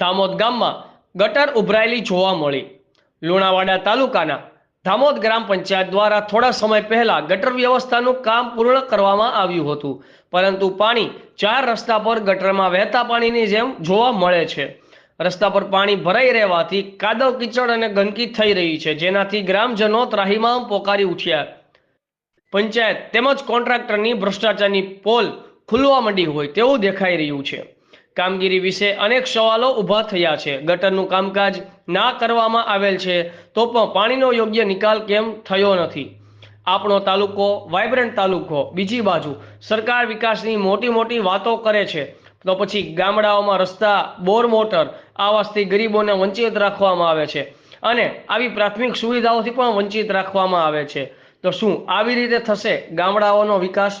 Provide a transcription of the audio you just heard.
ધામોદ ગામમાં ગટર ઉભરાયેલી જોવા મળી. લુણાવાડા તાલુકાના ધામોદ ગ્રામ પંચાયત દ્વારા થોડા સમય પહેલા ગટર વ્યવસ્થાનું કામ પૂર્ણ કરવામાં આવ્યું હતું. પરંતુ પાણી ચાર રસ્તા પર ગટરમાં વહેતા પાણીની જેમ જોવા મળે છે. રસ્તા પર પાણી ભરાઈ રહેવાથી કાદવ કીચડ અને ગંદકી થઈ રહી છે. જેનાથી ગ્રામજનો ત્રાહીમામ પોકારી ઉઠ્યા. પંચાયત તેમજ કોન્ટ્રાક્ટરની ભ્રષ્ટાચારની પોલ ખુલવા માંડી હોય તેવું દેખાઈ રહ્યું છે. કામગીરી વિશે અનેક સવાલો ઊભા થયા છે. ગટરનું કામકાજ ના કરવામાં આવેલ છે, તો પણ પાણીનો યોગ્ય નિકાલ કેમ થયો નથી? આપણો તાલુકો વાઇબ્રન્ટ તાલુકો, બીજી બાજુ, સરકાર વિકાસની મોટી મોટી વાતો કરે છે. તો પછી ગામડાઓમાં રસ્તા, બોર મોટર, આવાસથી ગરીબોને વંચિત રાખવામાં આવે છે અને આવી પ્રાથમિક સુવિધાઓથી પણ વંચિત રાખવામાં આવે છે. તો શું આવી રીતે થશે? ગામડાઓનો વિકાસ